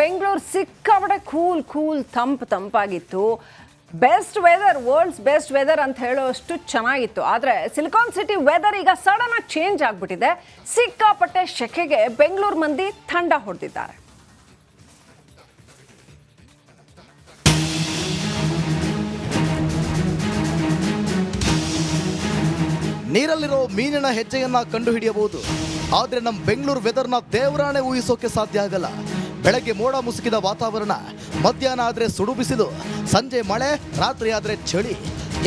ಬೆಂಗಳೂರು ಸಿಕ್ಕಾಪಟ್ಟೆ cool cool, ತಂಪು, ತಂಪಾಗಿತ್ತು. Best weather world's best weather ಅಂತ ಹೇಳೋಷ್ಟು ಚೆನ್ನಾಗಿತ್ತು. ಆದರೆ ಸಿಲಿಕಾನ್ ಸಿಟಿ ವೆದರ್ ಈಗ ಸಡನ್ ಆಗಿ ಚೇಂಜ್ ಆಗಿಬಿಟ್ಟಿದೆ. ಸಿಕ್ಕಾಪಟ್ಟೆ ಶೆಕೆಗೆ ಬೆಂಗಳೂರು ಮಂದಿ ಥಂಡ ಹೊಡೆದಿದ್ದಾರೆ. ನೀರಲ್ಲಿರೋ ಮೀನಿನ ಹೆಜ್ಜೆಯನ್ನ ಕಂಡುಹಿಡಿಯಬಹುದು. ಆದರೆ ನಮ್ಮ ಬೆಂಗಳೂರು ವೆದರ್ನ ದೇವರಾಣೆ ಊಹಿಸೋಕೆ ಸಾಧ್ಯ ಆಗಲ್ಲ. ಬೆಳಗ್ಗೆ ಮೋಡ ಮುಸುಕಿದ ವಾತಾವರಣ, ಮಧ್ಯಾಹ್ನ ಆದರೆ ಸುಡು ಬಿಸಿಲು ಸಂಜೆ ಮಳೆ, ರಾತ್ರಿ ಆದರೆ ಚಳಿ.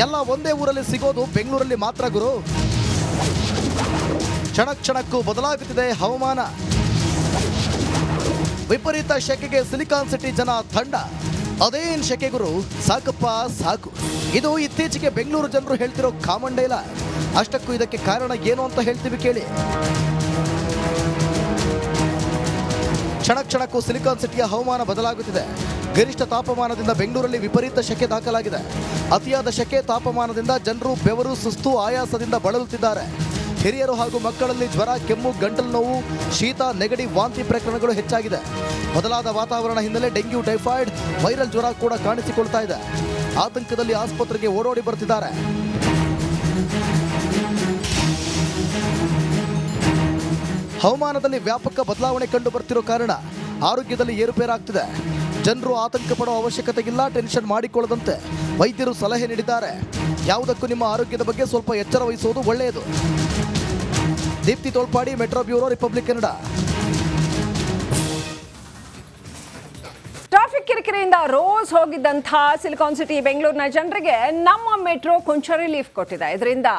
ಎಲ್ಲ ಒಂದೇ ಊರಲ್ಲಿ ಸಿಗೋದು ಬೆಂಗಳೂರಲ್ಲಿ ಮಾತ್ರ ಗುರು. ಕ್ಷಣ ಕ್ಷಣಕ್ಕೂ ಬದಲಾಗುತ್ತಿದೆ ಹವಾಮಾನ. ವಿಪರೀತ ಶೆಕೆಗೆ ಸಿಲಿಕಾನ್ ಸಿಟಿ ಜನ ತಂಡ. ಅದೇನ್ ಶೆಕೆ ಗುರು? ಸಾಕಪ್ಪ, ಸಾಕು. ಇದು ಇತ್ತೀಚೆಗೆ ಬೆಂಗಳೂರು ಜನರು ಹೇಳ್ತಿರೋ ಕಾಮಂಡೇಲ. ಅಷ್ಟಕ್ಕೂ ಇದಕ್ಕೆ ಕಾರಣ ಏನು ಅಂತ ಹೇಳ್ತೀವಿ ಕೇಳಿ. ಕ್ಷಣ ಕ್ಷಣಕ್ಕೂ ಸಿಲಿಕಾನ್ ಸಿಟಿಯ ಹವಾಮಾನ ಬದಲಾಗುತ್ತಿದೆ. ಗರಿಷ್ಠ ತಾಪಮಾನದಿಂದ ಬೆಂಗಳೂರಲ್ಲಿ ವಿಪರೀತ ಶೆಕೆ ದಾಖಲಾಗಿದೆ. ಅತಿಯಾದ ಶೆಕೆ ತಾಪಮಾನದಿಂದ ಜನರು ಬೆವರು ಸುಸ್ತು ಆಯಾಸದಿಂದ ಬಳಲುತ್ತಿದ್ದಾರೆ. ಹಿರಿಯರು ಹಾಗೂ ಮಕ್ಕಳಲ್ಲಿ ಜ್ವರ, ಕೆಮ್ಮು, ಗಂಟಲು ನೋವು, ಶೀತ, ನೆಗಡಿ, ವಾಂತಿ ಪ್ರಕರಣಗಳು ಹೆಚ್ಚಾಗಿದೆ. ಬದಲಾದ ವಾತಾವರಣ ಹಿನ್ನೆಲೆ ಡೆಂಗ್ಯೂ, ಟೈಫಾಯ್ಡ್, ವೈರಲ್ ಜ್ವರ ಕೂಡ ಕಾಣಿಸಿಕೊಳ್ತಾ ಇದೆ. ಆತಂಕದಲ್ಲಿ ಆಸ್ಪತ್ರೆಗೆ ಓಡೋಡಿ ಬರ್ತಿದ್ದಾರೆ. ಹವಾಮಾನದಲ್ಲಿ ವ್ಯಾಪಕ ಬದಲಾವಣೆ ಕಂಡು ಬರ್ತಿರೋ ಕಾರಣ ಆರೋಗ್ಯದಲ್ಲಿ ಏರುಪೇರಾಗ್ತಿದೆ. ಜನರು ಆತಂಕ ಪಡೋ ಅವಶ್ಯಕತೆಗಿಲ್ಲ ಟೆನ್ಷನ್ ಮಾಡಿಕೊಳ್ಳದಂತೆ ವೈದ್ಯರು ಸಲಹೆ ನೀಡಿದ್ದಾರೆ. ಯಾವುದಕ್ಕೂ ನಿಮ್ಮ ಆರೋಗ್ಯದ ಬಗ್ಗೆ ಸ್ವಲ್ಪ ಎಚ್ಚರ ವಹಿಸುವುದು ಒಳ್ಳೆಯದು. Deepti Tholpadi, metro bureau, republic Kannada. Traffic ಕಿರಿಕಿರಿಯಿಂದ ರೋಸ್ ಹೋಗಿದ್ದಂಥ ಸಿಲಿಕಾನ್ ಸಿಟಿ ಬೆಂಗಳೂರಿನ ಜನರಿಗೆ ನಮ್ಮ ಮೆಟ್ರೋ ಕೊಂಚ ರಿಲೀಫ್ ಕೊಟ್ಟಿದೆ. ಇದರಿಂದ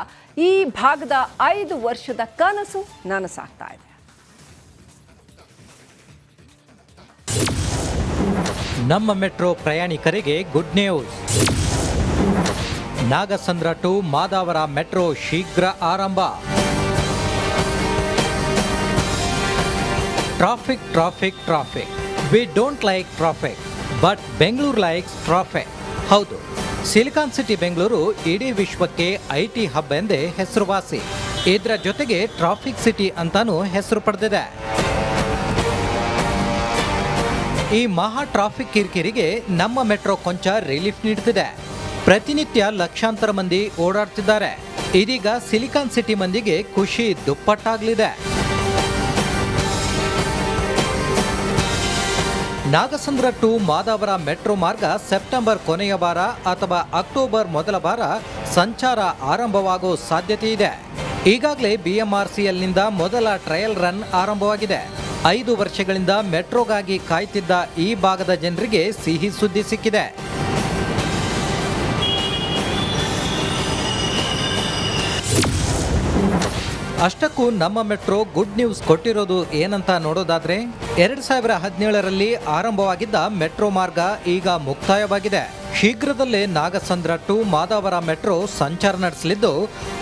ಈ ಭಾಗದ ಐದು ವರ್ಷದ ಕನಸು ನನಸಾಗ್ತಾ ಇದೆ. ನಮ್ಮ ಮೆಟ್ರೋ ಪ್ರಯಾಣಿಕರಿಗೆ good news Nagasandra to Madavara metro ಶೀಘ್ರ ಆರಂಭ. Traffic traffic traffic we don't like traffic but Bengaluru likes traffic ಹೌದು ಸಿಲಿಕಾನ್ ಸಿಟಿ ಬೆಂಗಳೂರು ಇಡೀ ವಿಶ್ವಕ್ಕೆ ಐ ಟಿ ಹಬ್ ಎಂದೇ ಹೆಸರುವಾಸಿ. ಇದರ ಜೊತೆಗೆ ಟ್ರಾಫಿಕ್ ಸಿಟಿ ಅಂತಾನೂ ಹೆಸರು ಪಡೆದಿದೆ. ಈ ಮಹಾ ಟ್ರಾಫಿಕ್ ಕಿರಿಕಿರಿಗೆ ನಮ್ಮ ಮೆಟ್ರೋ ಕೊಂಚ ರಿಲೀಫ್ ನೀಡುತ್ತಿದೆ ಪ್ರತಿನಿತ್ಯ ಲಕ್ಷಾಂತರ ಮಂದಿ ಓಡಾಡ್ತಿದ್ದಾರೆ. ಇದೀಗ ಸಿಲಿಕಾನ್ ಸಿಟಿ ಮಂದಿಗೆ ಖುಷಿ ದುಪ್ಪಟ್ಟಾಗಲಿದೆ. ನಾಗಸಂದ್ರ ಟು ಮಾದಾವರ ಮೆಟ್ರೋ ಮಾರ್ಗ ಸೆಪ್ಟೆಂಬರ್ ಕೊನೆಯ ವಾರ ಅಥವಾ ಅಕ್ಟೋಬರ್ ಮೊದಲ ವಾರ ಸಂಚಾರ ಆರಂಭವಾಗೋ ಸಾಧ್ಯತೆ ಇದೆ. ಈಗಾಗಲೇ ಬಿಎಂಆರ್ಸಿಎಲ್ನಿಂದ ಮೊದಲ ಟ್ರಯಲ್ ರನ್ ಆರಂಭವಾಗಿದೆ. ಐದು ವರ್ಷಗಳಿಂದ ಮೆಟ್ರೋಗಾಗಿ ಕಾಯ್ತಿದ್ದ ಈ ಭಾಗದ ಜನರಿಗೆ ಸಿಹಿ ಸುದ್ದಿ ಸಿಕ್ಕಿದೆ. ಅಷ್ಟಕ್ಕೂ ನಮ್ಮ ಮೆಟ್ರೋ ಗುಡ್ ನ್ಯೂಸ್ ಕೊಟ್ಟಿರೋದು ಏನಂತ ನೋಡೋದಾದ್ರೆ, ಎರಡ್ ಸಾವಿರ ಹದಿನೇಳರಲ್ಲಿ ಆರಂಭವಾಗಿದ್ದ ಮೆಟ್ರೋ ಮಾರ್ಗ ಈಗ ಮುಕ್ತಾಯವಾಗಿದೆ. ಶೀಘ್ರದಲ್ಲೇ ನಾಗಸಂದ್ರ ಟು ಮಾದಾವರ ಮೆಟ್ರೋ ಸಂಚಾರ ನಡೆಸಲಿದ್ದು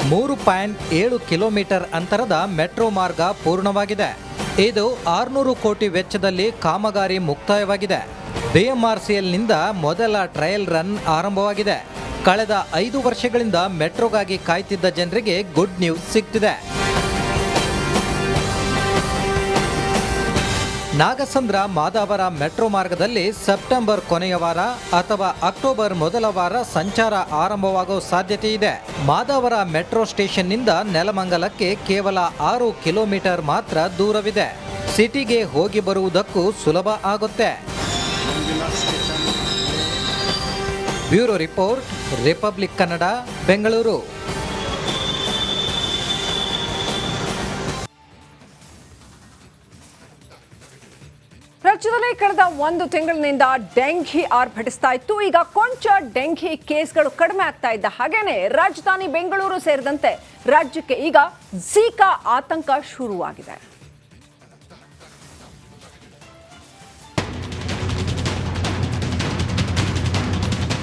ಮೂರು ಪಾಯಿಂಟ್ ಏಳು ಕಿಲೋಮೀಟರ್ ಅಂತರದ ಮೆಟ್ರೋ ಮಾರ್ಗ ಪೂರ್ಣವಾಗಿದೆ. ಇದು ಆರುನೂರು ಕೋಟಿ ವೆಚ್ಚದಲ್ಲಿ ಕಾಮಗಾರಿ ಮುಕ್ತಾಯವಾಗಿದೆ. ಬಿಎಂಆರ್ಸಿಎಲ್ನಿಂದ ಮೊದಲ ಟ್ರಯಲ್ ರನ್ ಆರಂಭವಾಗಿದೆ. ಕಳೆದ ಐದು ವರ್ಷಗಳಿಂದ ಮೆಟ್ರೋಗಾಗಿ ಕಾಯ್ತಿದ್ದ ಜನರಿಗೆ ಗುಡ್ ನ್ಯೂಸ್ ಸಿಗ್ತಿದೆ. ನಾಗಸಂದ್ರ ಮಾದಾವರ ಮೆಟ್ರೋ ಮಾರ್ಗದಲ್ಲಿ ಸೆಪ್ಟೆಂಬರ್ ಕೊನೆಯ ವಾರ ಅಥವಾ ಅಕ್ಟೋಬರ್ ಮೊದಲ ವಾರ ಸಂಚಾರ ಆರಂಭವಾಗೋ ಸಾಧ್ಯತೆ ಇದೆ. ಮಾದಾವರ ಮೆಟ್ರೋ ಸ್ಟೇಷನ್ನಿಂದ ನೆಲಮಂಗಲಕ್ಕೆ ಕೇವಲ ಆರು ಕಿಲೋಮೀಟರ್ ಮಾತ್ರ ದೂರವಿದೆ. ಸಿಟಿಗೆ ಹೋಗಿ ಬರುವುದಕ್ಕೂ ಸುಲಭ ಆಗುತ್ತೆ. Bureau report, republic Kannada, Bengaluru. ರಾಜ್ಯದಲ್ಲಿ ಕಳೆದ ಒಂದು ತಿಂಗಳಿನಿಂದ ಡೆಂಘಿ ಆರ್ಭಟಿಸ್ತಾ ಇತ್ತು. ಈಗ ಕೊಂಚ ಡೆಂಘಿ ಕೇಸ್ಗಳು ಕಡಿಮೆ ಆಗ್ತಾ ಇದ್ದ ಹಾಗೇನೆ ರಾಜಧಾನಿ ಬೆಂಗಳೂರು ಸೇರಿದಂತೆ ರಾಜ್ಯಕ್ಕೆ ಈಗ ಝೀಕಾ ಆತಂಕ ಶುರುವಾಗಿದೆ.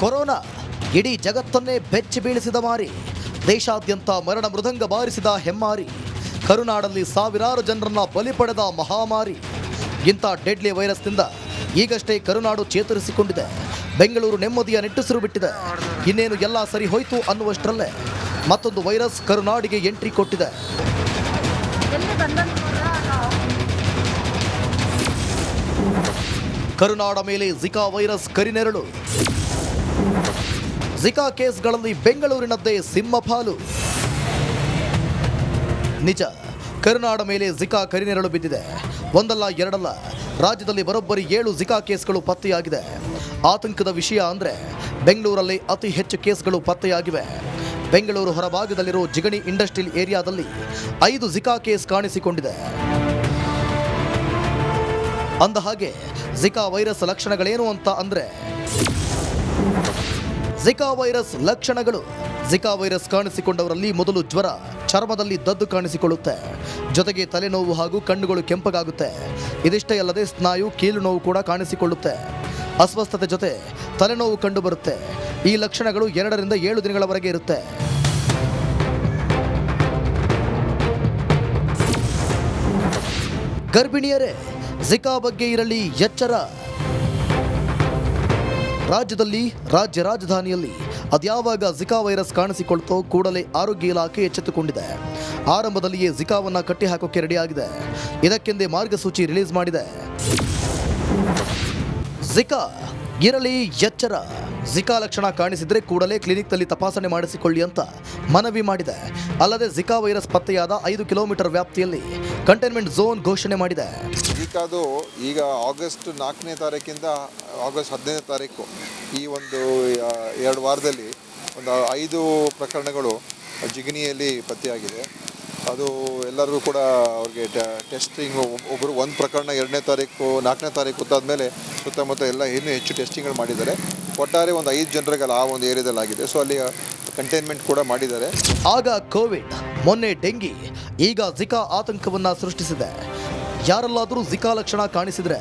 ಕೊರೋನಾ, ಇಡೀ ಜಗತ್ತನ್ನೇ ಬೆಚ್ಚಿ ಬೀಳಿಸಿದ ಮಾರಿ, ದೇಶಾದ್ಯಂತ ಮರಣ ಮೃದಂಗ ಬಾರಿಸಿದ ಹೆಮ್ಮಾರಿ, ಕರುನಾಡಲ್ಲಿ ಸಾವಿರಾರು ಜನರನ್ನ ಬಲಿ ಪಡೆದ ಮಹಾಮಾರಿ. ಇಂಥ ಡೆಡ್ಲಿ ವೈರಸ್ನಿಂದ ಈಗಷ್ಟೇ ಕರುನಾಡು ಚೇತರಿಸಿಕೊಂಡಿದೆ. ಬೆಂಗಳೂರು ನೆಮ್ಮದಿಯ ನೆಟ್ಟುಸಿರು ಬಿಟ್ಟಿದೆ. ಇನ್ನೇನು ಎಲ್ಲ ಸರಿ ಹೋಯಿತು ಅನ್ನುವಷ್ಟರಲ್ಲೇ ಮತ್ತೊಂದು ವೈರಸ್ ಕರುನಾಡಿಗೆ ಎಂಟ್ರಿ ಕೊಟ್ಟಿದೆ. ಕರುನಾಡ ಮೇಲೆ ಜಿಕಾ ವೈರಸ್ ಕರಿನೆರಳು ಜಿಕಾ ಕೇಸ್ಗಳಲ್ಲಿ ಬೆಂಗಳೂರಿನದ್ದೇ ಸಿಂಹಪಾಲು ನಿಜ, ಕರುನಾಡ ಮೇಲೆ ಜಿಕಾ ಕರಿನೆರಳು ಬಿದ್ದಿದೆ. ಒಂದಲ್ಲ, ಎರಡಲ್ಲ. ರಾಜ್ಯದಲ್ಲಿ ಬರೋಬ್ಬರಿ ಏಳು ಜಿಕಾ ಕೇಸ್ಗಳು ಪತ್ತೆಯಾಗಿದೆ. ಆತಂಕದ ವಿಷಯ ಅಂದರೆ ಬೆಂಗಳೂರಲ್ಲಿ ಅತಿ ಹೆಚ್ಚು ಕೇಸ್ಗಳು ಪತ್ತೆಯಾಗಿವೆ. ಬೆಂಗಳೂರು ಹೊರಭಾಗದಲ್ಲಿರೋ ಜಿಗಣಿ ಇಂಡಸ್ಟ್ರಿಯಲ್ ಏರಿಯಾದಲ್ಲಿ ಐದು ಜಿಕಾ ಕೇಸ್ ಕಾಣಿಸಿಕೊಂಡಿದೆ. ಅಂದ ಹಾಗೆ ಜಿಕಾ ವೈರಸ್ ಲಕ್ಷಣಗಳೇನು ಅಂತ ಅಂದರೆ ಜಿಕಾ ವೈರಸ್ ಲಕ್ಷಣಗಳು. ಜಿಕಾ ವೈರಸ್ ಕಾಣಿಸಿಕೊಂಡವರಲ್ಲಿ ಮೊದಲು ಜ್ವರ ಚರ್ಮದಲ್ಲಿ ದದ್ದು ಕಾಣಿಸಿಕೊಳ್ಳುತ್ತೆ. ಜೊತೆಗೆ ತಲೆನೋವು ಹಾಗೂ ಕಣ್ಣುಗಳು ಕೆಂಪಗಾಗುತ್ತೆ. ಇದಿಷ್ಟೇ ಅಲ್ಲದೆ ಸ್ನಾಯು ಕೀಲು ನೋವು ಕೂಡ ಕಾಣಿಸಿಕೊಳ್ಳುತ್ತೆ. ಅಸ್ವಸ್ಥತೆ ಜೊತೆ ತಲೆನೋವು ಕಂಡುಬರುತ್ತೆ. ಈ ಲಕ್ಷಣಗಳು ಎರಡರಿಂದ ಏಳು ದಿನಗಳವರೆಗೆ ಇರುತ್ತೆ. ಗರ್ಭಿಣಿಯರೇ ಜಿಕಾ ಬಗ್ಗೆ ಇರಲಿ, ಎಚ್ಚರ. ರಾಜ್ಯದಲ್ಲಿ, ರಾಜ್ಯ ರಾಜಧಾನಿಯಲ್ಲಿ ಅದ್ಯಾವಾಗ ಜಿಕಾ ವೈರಸ್ ಕಾಣಿಸಿಕೊಳ್ತೋ ಕೂಡಲೇ ಆರೋಗ್ಯ ಇಲಾಖೆ ಎಚ್ಚೆತ್ತುಕೊಂಡಿದೆ. ಆರಂಭದಲ್ಲಿಯೇ ಜಿಕಾವನ್ನ ಕಟ್ಟಿಹಾಕೋಕೆ ರೆಡಿಯಾಗಿದೆ. ಇದಕ್ಕೆಂದೇ ಮಾರ್ಗಸೂಚಿ ರಿಲೀಸ್ ಮಾಡಿದೆ. ಜಿಕಾ ಇರಲಿ, ಎಚ್ಚರ. ಜಿಕಾ ಲಕ್ಷಣ ಕಾಣಿಸಿದರೆ ಕೂಡಲೇ ಕ್ಲಿನಿಕ್ನಲ್ಲಿ ತಪಾಸಣೆ ಮಾಡಿಸಿಕೊಳ್ಳಿ ಅಂತ ಮನವಿ ಮಾಡಿದೆ. ಅಲ್ಲದೆ ಜಿಕಾ ವೈರಸ್ ಪತ್ತೆಯಾದ ಐದು ಕಿಲೋಮೀಟರ್ ವ್ಯಾಪ್ತಿಯಲ್ಲಿ ಕಂಟೈನ್ಮೆಂಟ್ ಝೋನ್ ಘೋಷಣೆ ಮಾಡಿದೆ. ಈಗಾದು ಈಗ ಆಗಸ್ಟ್ ನಾಲ್ಕನೇ ತಾರೀಕಿಂದ ಆಗಸ್ಟ್ ಹದಿನೈದನೇ ತಾರೀಕು ಈ ಒಂದು ಎರಡು ವಾರದಲ್ಲಿ ಒಂದು ಐದು ಪ್ರಕರಣಗಳು ಜಿಗಣಿಯಲ್ಲಿ ಪತ್ತೆಯಾಗಿದೆ. ಅದು ಎಲ್ಲರಿಗೂ ಕೂಡ ಅವ್ರಿಗೆ ಟೆಸ್ಟಿಂಗ್ ಒಬ್ಬರು ಒಂದು ಪ್ರಕರಣ ಎರಡನೇ ತಾರೀಕು, ನಾಲ್ಕನೇ ತಾರೀಕು ಗೊತ್ತಾದ್ಮೇಲೆ ಸುತ್ತಮುತ್ತ ಎಲ್ಲ ಇನ್ನೂ ಹೆಚ್ಚು ಟೆಸ್ಟಿಂಗ್ಗಳು ಮಾಡಿದ್ದಾರೆ. ಒಟ್ಟಾರೆ ಒಂದು ಐದು ಜನರಿಗೆಲ್ಲ ಆ ಒಂದು ಏರಿಯಾದಲ್ಲಿ ಆಗಿದೆ. ಸೊ ಅಲ್ಲಿ ಕಂಟೈನ್ಮೆಂಟ್ ಕೂಡ ಮಾಡಿದ್ದಾರೆ. ಆಗ ಕೋವಿಡ್, ಮೊನ್ನೆ ಡೆಂಗಿ ಈಗ ಜಿಕಾ ಆತಂಕವನ್ನು ಸೃಷ್ಟಿಸಿದೆ. ಯಾರಲ್ಲಾದರೂ ಜಿಕಾ ಲಕ್ಷಣ ಕಾಣಿಸಿದರೆ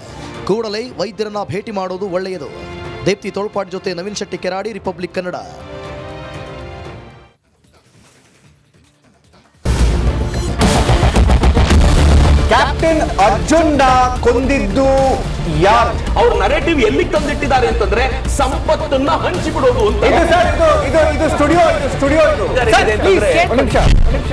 ಕೂಡಲೇ ವೈದ್ಯರನ್ನ ಭೇಟಿ ಮಾಡೋದು ಒಳ್ಳೆಯದು. ದೀಪ್ತಿ ತೋಳ್ಪಾಟ್ ಜೊತೆ ನವೀನ್ ಶೆಟ್ಟಿ ಕೆರಾಡಿ ರಿಪಬ್ಲಿಕ್ ಕನ್ನಡ. ಕ್ಯಾಪ್ಟನ್ ಅರ್ಜುನ್ನ ಕೊಂದಿದ್ದು ಯಾರು? ಅವ್ರ ನರೇಟಿವ್ ಎಲ್ಲಿ ತಂದಿಟ್ಟಿದ್ದಾರೆ ಅಂತಂದ್ರೆ ಸಂಪತ್ತನ್ನ ಹಂಚಿಬಿಡೋದು ಅಂತ. ಇದು ಸ್ಟುಡಿಯೋ ಇದು ಸ್ಟುಡಿಯೋ ನಿಮಿಷ ನಿಮಿಷ.